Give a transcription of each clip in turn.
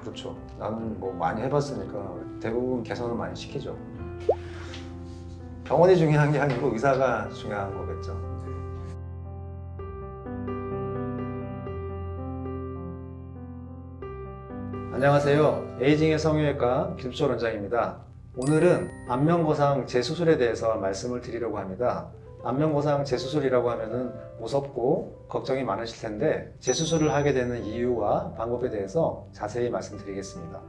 그렇죠. 나는 뭐 많이 해봤으니까 대부분 개선은 많이 시키죠. 병원이 중요한 게 아니고 의사가 중요한 거겠죠. 안녕하세요. 에이징의 성형외과 김수철 원장입니다. 오늘은 안면거상 재수술에 대해서 말씀을 드리려고 합니다. 안면거상 재수술이라고 하면은 무섭고 걱정이 많으실 텐데 재수술을 하게 되는 이유와 방법에 대해서 자세히 말씀드리겠습니다.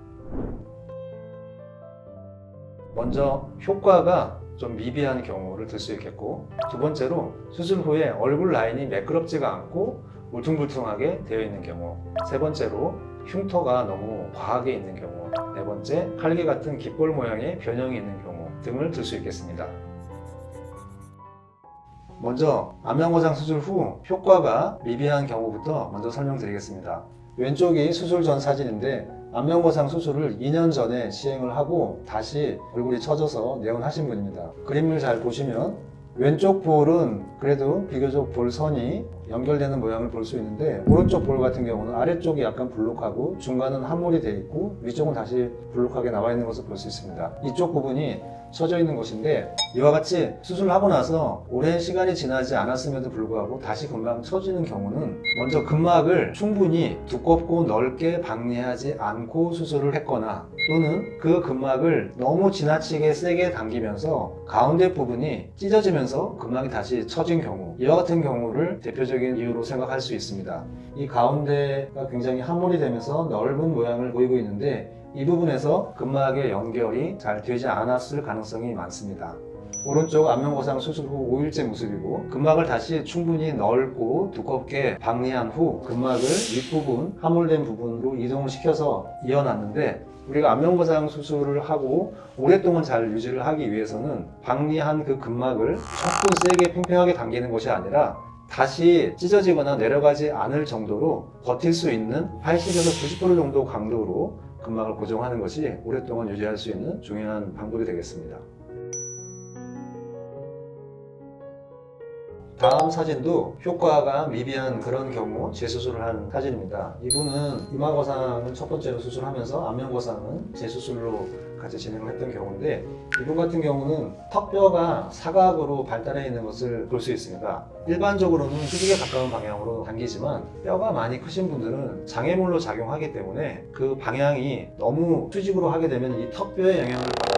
먼저 효과가 좀 미비한 경우를 들 수 있겠고 두 번째로 수술 후에 얼굴 라인이 매끄럽지가 않고 울퉁불퉁하게 되어 있는 경우 세 번째로 흉터가 너무 과하게 있는 경우 네 번째 칼기 같은 깃볼 모양의 변형이 있는 경우 등을 들 수 있겠습니다. 먼저 안면거상 수술 후 효과가 미비한 경우부터 먼저 설명드리겠습니다. 왼쪽이 수술 전 사진인데 안면거상 수술을 2년 전에 시행을 하고 다시 얼굴이 처져서 내원하신 분입니다. 그림을 잘 보시면 왼쪽 볼은 그래도 비교적 볼선이 연결되는 모양을 볼 수 있는데 오른쪽 볼 같은 경우는 아래쪽이 약간 불룩하고 중간은 함몰이 되어 있고 위쪽은 다시 불룩하게 나와 있는 것을 볼 수 있습니다. 이쪽 부분이 처져 있는 곳인데 이와 같이 수술하고 나서 오랜 시간이 지나지 않았음에도 불구하고 다시 금방 처지는 경우는 먼저 근막을 충분히 두껍고 넓게 박리하지 않고 수술을 했거나 또는 그 근막을 너무 지나치게 세게 당기면서 가운데 부분이 찢어지면서 근막이 다시 처진 경우 이와 같은 경우를 대표적인 이유로 생각할 수 있습니다. 이 가운데가 굉장히 함몰이 되면서 넓은 모양을 보이고 있는데 이 부분에서 근막의 연결이 잘 되지 않았을 가능성이 많습니다. 오른쪽 안면거상 수술 후 5일째 모습이고 근막을 다시 충분히 넓고 두껍게 박리한 후 근막을 윗부분 함몰된 부분으로 이동을 시켜서 이어놨는데 우리가 안면거상 수술을 하고 오랫동안 잘 유지를 하기 위해서는 박리한 그 근막을 조금 세게 팽팽하게 당기는 것이 아니라 다시 찢어지거나 내려가지 않을 정도로 버틸 수 있는 80에서 90% 정도 강도로 근막을 고정하는 것이 오랫동안 유지할 수 있는 중요한 방법이 되겠습니다. 다음 사진도 효과가 미비한 그런 경우 재수술을 한 사진입니다. 이분은 이마거상은 첫 번째로 수술하면서 안면거상은 재수술로 같이 진행을 했던 경우인데 이분 같은 경우는 턱뼈가 사각으로 발달해 있는 것을 볼 수 있습니다. 일반적으로는 휴직에 가까운 방향으로 당기지만 뼈가 많이 크신 분들은 장애물로 작용하기 때문에 그 방향이 너무 수직으로 하게 되면 이 턱뼈의 영향을 받아서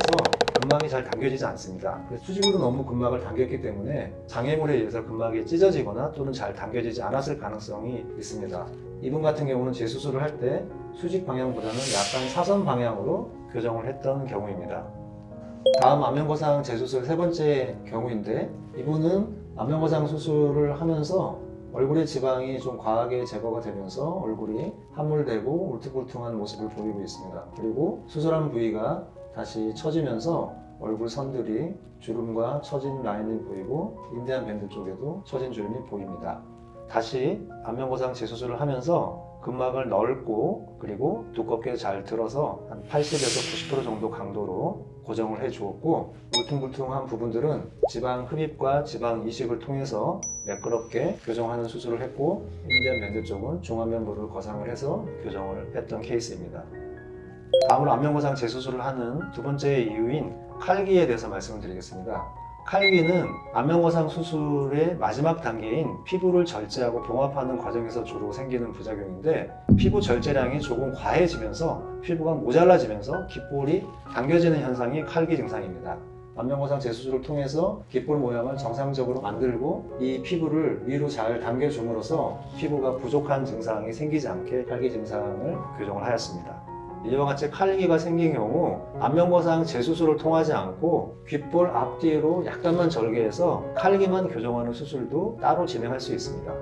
근막이 잘 당겨지지 않습니다. 수직으로 너무 근막을 당겼기 때문에 장애물에 의해서 근막이 찢어지거나 또는 잘 당겨지지 않았을 가능성이 있습니다. 이분 같은 경우는 재수술을 할 때 수직 방향보다는 약간 사선 방향으로 교정을 했던 경우입니다. 다음 안면거상 재수술 세 번째 경우인데 이분은 안면거상 수술을 하면서 얼굴의 지방이 좀 과하게 제거가 되면서 얼굴이 함몰되고 울퉁불퉁한 모습을 보이고 있습니다. 그리고 수술한 부위가 다시 처지면서 얼굴 선들이 주름과 처진 라인이 보이고 인대한 밴드 쪽에도 처진 주름이 보입니다. 다시 안면거상 재수술을 하면서 근막을 넓고 그리고 두껍게 잘 들어서 한 80에서 90% 정도 강도로 고정을 해 주었고 울퉁불퉁한 부분들은 지방 흡입과 지방 이식을 통해서 매끄럽게 교정하는 수술을 했고 인디안 밴드 쪽은 중안면부를 거상을 해서 교정을 했던 케이스입니다. 다음으로 안면거상 재수술을 하는 두 번째 이유인 칼기에 대해서 말씀을 드리겠습니다. 칼기는 안면거상 수술의 마지막 단계인 피부를 절제하고 봉합하는 과정에서 주로 생기는 부작용인데 피부 절제량이 조금 과해지면서 피부가 모자라지면서 깃볼이 당겨지는 현상이 칼기 증상입니다. 안면거상 재수술을 통해서 깃볼 모양을 정상적으로 만들고 이 피부를 위로 잘 당겨줌으로써 피부가 부족한 증상이 생기지 않게 칼기 증상을 교정을 하였습니다. 이와 같이 칼기가 생긴 경우 안면거상 재수술을 통하지 않고 귓볼 앞뒤로 약간만 절개해서 칼기만 교정하는 수술도 따로 진행할 수 있습니다.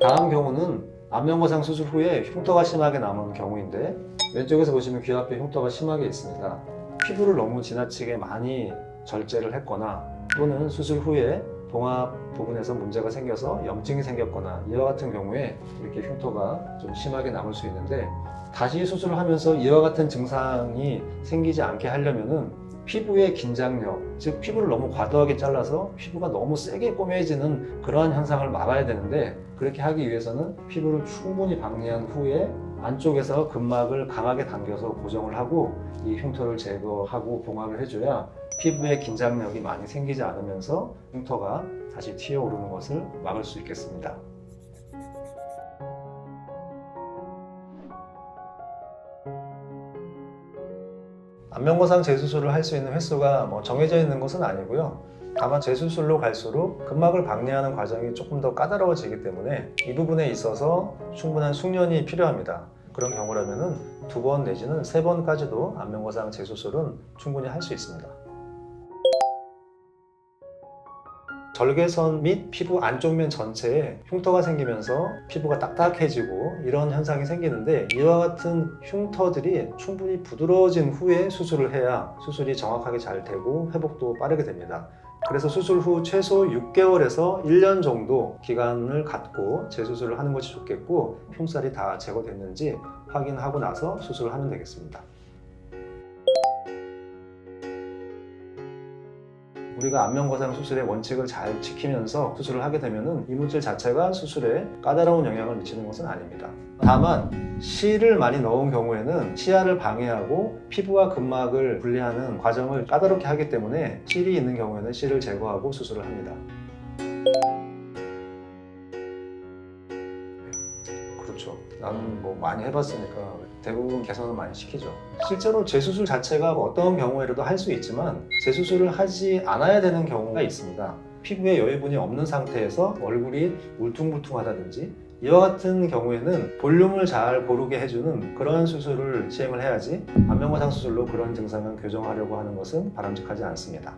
다음 경우는 안면거상 수술 후에 흉터가 심하게 남은 경우인데 왼쪽에서 보시면 귀 앞에 흉터가 심하게 있습니다. 피부를 너무 지나치게 많이 절제를 했거나 또는 수술 후에 봉합 부분에서 문제가 생겨서 염증이 생겼거나 이와 같은 경우에 이렇게 흉터가 좀 심하게 남을 수 있는데 다시 수술을 하면서 이와 같은 증상이 생기지 않게 하려면은 피부의 긴장력, 즉 피부를 너무 과도하게 잘라서 피부가 너무 세게 꼬매지는 그러한 현상을 막아야 되는데 그렇게 하기 위해서는 피부를 충분히 박리한 후에 안쪽에서 근막을 강하게 당겨서 고정을 하고 이 흉터를 제거하고 봉합을 해줘야 피부에 긴장력이 많이 생기지 않으면서 흉터가 다시 튀어오르는 것을 막을 수 있겠습니다. 안면거상 재수술을 할 수 있는 횟수가 뭐 정해져 있는 것은 아니고요. 다만 재수술로 갈수록 근막을 박리하는 과정이 조금 더 까다로워지기 때문에 이 부분에 있어서 충분한 숙련이 필요합니다. 그런 경우라면은 두번 내지는 세 번까지도 안면거상 재수술은 충분히 할 수 있습니다. 절개선 및 피부 안쪽 면 전체에 흉터가 생기면서 피부가 딱딱해지고 이런 현상이 생기는데 이와 같은 흉터들이 충분히 부드러워진 후에 수술을 해야 수술이 정확하게 잘 되고 회복도 빠르게 됩니다. 그래서 수술 후 최소 6개월에서 1년 정도 기간을 갖고 재수술을 하는 것이 좋겠고 흉살이 다 제거됐는지 확인하고 나서 수술을 하면 되겠습니다. 우리가 안면거상 수술의 원칙을 잘 지키면서 수술을 하게 되면 이물질 자체가 수술에 까다로운 영향을 미치는 것은 아닙니다. 다만 실을 많이 넣은 경우에는 치아를 방해하고 피부와 근막을 분리하는 과정을 까다롭게 하기 때문에 실이 있는 경우에는 실을 제거하고 수술을 합니다. 그렇죠. 나는 뭐 많이 해봤으니까 대부분 개선을 많이 시키죠. 실제로 재수술 자체가 어떤 경우에라도 할 수 있지만 재수술을 하지 않아야 되는 경우가 있습니다. 피부에 여유분이 없는 상태에서 얼굴이 울퉁불퉁하다든지 이와 같은 경우에는 볼륨을 잘 고르게 해주는 그런 수술을 시행을 해야지 안면거상 수술로 그런 증상을 교정하려고 하는 것은 바람직하지 않습니다.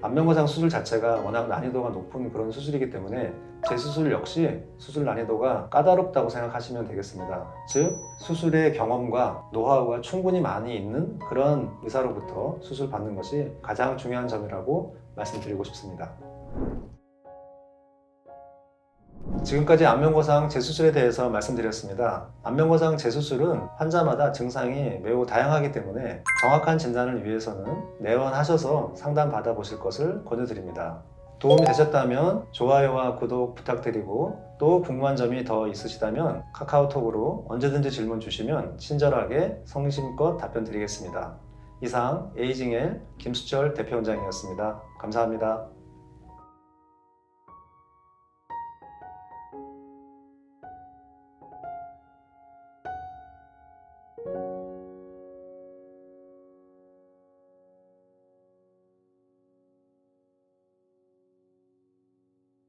안면거상 수술 자체가 워낙 난이도가 높은 그런 수술이기 때문에 재수술 역시 수술 난이도가 까다롭다고 생각하시면 되겠습니다. 즉, 수술의 경험과 노하우가 충분히 많이 있는 그런 의사로부터 수술 받는 것이 가장 중요한 점이라고 말씀드리고 싶습니다. 지금까지 안면거상 재수술에 대해서 말씀드렸습니다. 안면거상 재수술은 환자마다 증상이 매우 다양하기 때문에 정확한 진단을 위해서는 내원하셔서 상담 받아보실 것을 권유드립니다. 도움이 되셨다면 좋아요와 구독 부탁드리고 또 궁금한 점이 더 있으시다면 카카오톡으로 언제든지 질문 주시면 친절하게 성심껏 답변 드리겠습니다. 이상 에이징엘 김수철 대표원장이었습니다. 감사합니다.